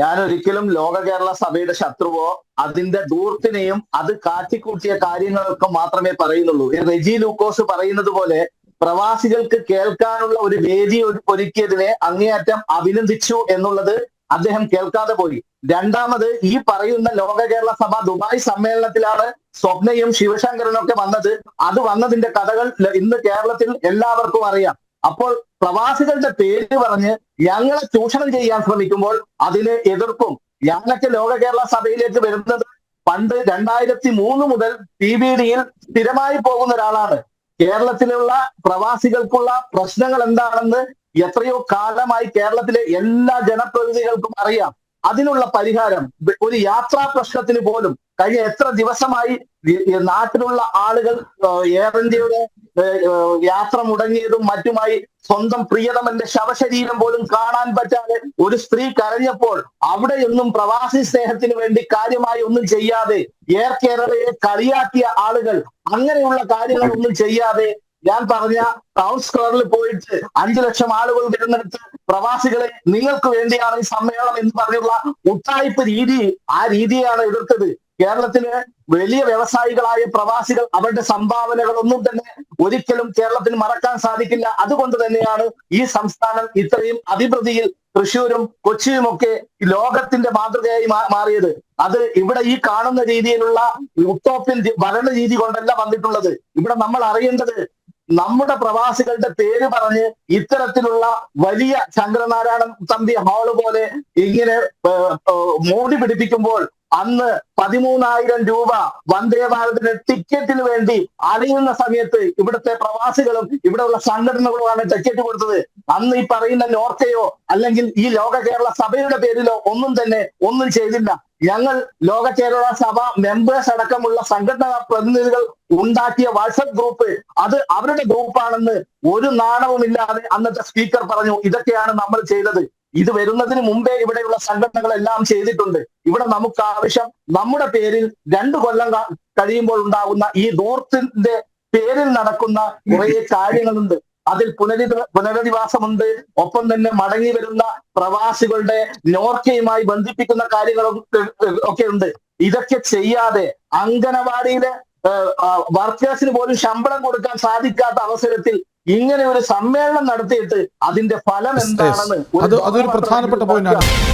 ഞാൻ ഒരിക്കലും ലോക കേരള സഭയുടെ ശത്രുവോ അതിന്റെ ദൂർത്തിനെയും അത് കാറ്റിക്കൂട്ടിയ കാര്യങ്ങളൊക്കെ മാത്രമേ പറയുന്നുള്ളൂ. റെജി ലൂക്കോസ് പറയുന്നത് പോലെ പ്രവാസികൾക്ക് കേൾക്കാനുള്ള ഒരു വേദി ഒരുക്കിയതിനെ അങ്ങേയറ്റം അഭിനന്ദിച്ചു എന്നുള്ളത് അദ്ദേഹം കേൾക്കാതെ പോയി. രണ്ടാമത് ഈ പറയുന്ന ലോക കേരള സഭ ദുബായ് സമ്മേളനത്തിലാണ് സ്വപ്നയും ശിവശങ്കരനും ഒക്കെ വന്നത്. അത് വന്നതിന്റെ കഥകൾ ഇന്ന് കേരളത്തിൽ എല്ലാവർക്കും അറിയാം. അപ്പോൾ പ്രവാസികളുടെ പേര് പറഞ്ഞ് ഞങ്ങളെ ചൂഷണം ചെയ്യാൻ ശ്രമിക്കുമ്പോൾ അതിന് എതിർപ്പും ഞങ്ങൾക്ക് ലോക കേരള സഭയിലേക്ക് വരുന്നത് പണ്ട് രണ്ടായിരത്തി മൂന്ന് മുതൽ പി ബി ഡിയിൽ സ്ഥിരമായി പോകുന്ന ഒരാളാണ്. കേരളത്തിലുള്ള പ്രവാസികൾക്കുള്ള പ്രശ്നങ്ങൾ എന്താണെന്ന് എത്രയോ കാലമായി കേരളത്തിലെ എല്ലാ ജനപ്രതിനിധികൾക്കും അറിയാം. അതിനുള്ള പരിഹാരം ഒരു യാത്രാ പ്രശ്നത്തിന് പോലും കഴിഞ്ഞ എത്ര ദിവസമായി നാട്ടിലുള്ള ആളുകൾ എയർ ഇന്ത്യയുടെ യാത്ര മുടങ്ങിയതും മറ്റുമായി സ്വന്തം പ്രിയതമന്റെ ശവശരീരം പോലും കാണാൻ പറ്റാതെ ഒരു സ്ത്രീ കരഞ്ഞപ്പോൾ അവിടെയൊന്നും പ്രവാസി സ്നേഹത്തിന് വേണ്ടി കാര്യമായി ഒന്നും ചെയ്യാതെ എയർ കേരളയെ കളിയാക്കിയ ആളുകൾ അങ്ങനെയുള്ള കാര്യങ്ങൾ ഒന്നും ചെയ്യാതെ ഞാൻ പറഞ്ഞ ടൗൺ സ്ക്വയറിൽ പോയിട്ട് അഞ്ചു ലക്ഷം ആളുകൾ തിരഞ്ഞെടുത്ത് പ്രവാസികളെ നിങ്ങൾക്ക് വേണ്ടിയാണ് ഈ സമ്മേളനം എന്ന് പറഞ്ഞുള്ള ഉത്തായ്പ രീതി ആ രീതിയാണ് എതിർത്തത്. കേരളത്തിലെ വലിയ വ്യവസായികളായ പ്രവാസികൾ അവരുടെ സംഭാവനകളൊന്നും തന്നെ ഒരിക്കലും കേരളത്തിന് മറക്കാൻ സാധിക്കില്ല. അതുകൊണ്ട് തന്നെയാണ് ഈ സംസ്ഥാനം ഇത്രയും അഭിവൃദ്ധിയിൽ തൃശ്ശൂരും കൊച്ചിയും ഒക്കെ ലോകത്തിന്റെ മാതൃകയായി മാറിയത്. അത് ഇവിടെ ഈ കാണുന്ന രീതിയിലുള്ള ഉത്തോപ്യൻ രി- ഭരണ രീതി കൊണ്ടല്ല വന്നിട്ടുള്ളത്. ഇവിടെ നമ്മൾ അറിയേണ്ടത് നമ്മുടെ പ്രവാസികളുടെ പേര് പറഞ്ഞ് ഇത്തരത്തിലുള്ള വലിയ ശങ്കരനാരായണൻ തമ്പി ഹാൾ പോലെ ഇങ്ങനെ മോടി പിടിപ്പിക്കുമ്പോൾ അന്ന് പതിമൂന്നായിരം രൂപ വന്ദേ ഭാരതിന് ടിക്കറ്റിന് വേണ്ടി അറിയുന്ന സമയത്ത് ഇവിടുത്തെ പ്രവാസികളും ഇവിടെയുള്ള സംഘടനകളുമാണ് ടിക്കറ്റ് കൊടുത്തത്. അന്ന് ഈ പറയുന്ന നോർക്കയോ അല്ലെങ്കിൽ ഈ ലോക കേരള സഭയുടെ പേരിലോ ഒന്നും തന്നെ ഒന്നും ചെയ്തില്ല. ഞങ്ങൾ ലോക കേരള സഭ മെമ്പേഴ്സ് അടക്കമുള്ള സംഘടനാ പ്രതിനിധികൾ ഉണ്ടാക്കിയ വാട്സപ്പ് ഗ്രൂപ്പ് അത് അവരുടെ ഗ്രൂപ്പാണെന്ന് ഒരു നാണവുമില്ലാതെ അന്നത്തെ സ്പീക്കർ പറഞ്ഞു ഇതൊക്കെയാണ് നമ്മൾ ചെയ്തത്. ഇത് വരുന്നതിന് മുമ്പേ ഇവിടെയുള്ള സംഘടനകളെല്ലാം ചെയ്തിട്ടുണ്ട്. ഇവിടെ നമുക്ക് ആവശ്യം നമ്മുടെ പേരിൽ രണ്ടു കൊല്ലം കഴിയുമ്പോൾ ഉണ്ടാകുന്ന ഈ ദൂർത്തിന്റെ പേരിൽ നടക്കുന്ന കുറെ കാര്യങ്ങളുണ്ട്. അതിൽ പുനരി പുനരധിവാസമുണ്ട്. ഒപ്പം തന്നെ മടങ്ങി വരുന്ന പ്രവാസികളുടെ നോർക്കയുമായി ബന്ധിപ്പിക്കുന്ന കാര്യങ്ങളൊക്കെ ഒക്കെ ഉണ്ട്. ഇതൊക്കെ ചെയ്യാതെ അങ്കനവാടിയിലെ വർക്കേഴ്സിന് പോലും ശമ്പളം കൊടുക്കാൻ സാധിക്കാത്ത അവസരത്തിൽ ഇങ്ങനെ ഒരു സമ്മേളനം നടത്തിയിട്ട് അതിന്റെ ഫലം എന്താണെന്ന് അതൊരു പ്രധാനപ്പെട്ട പോയിന്റാണ്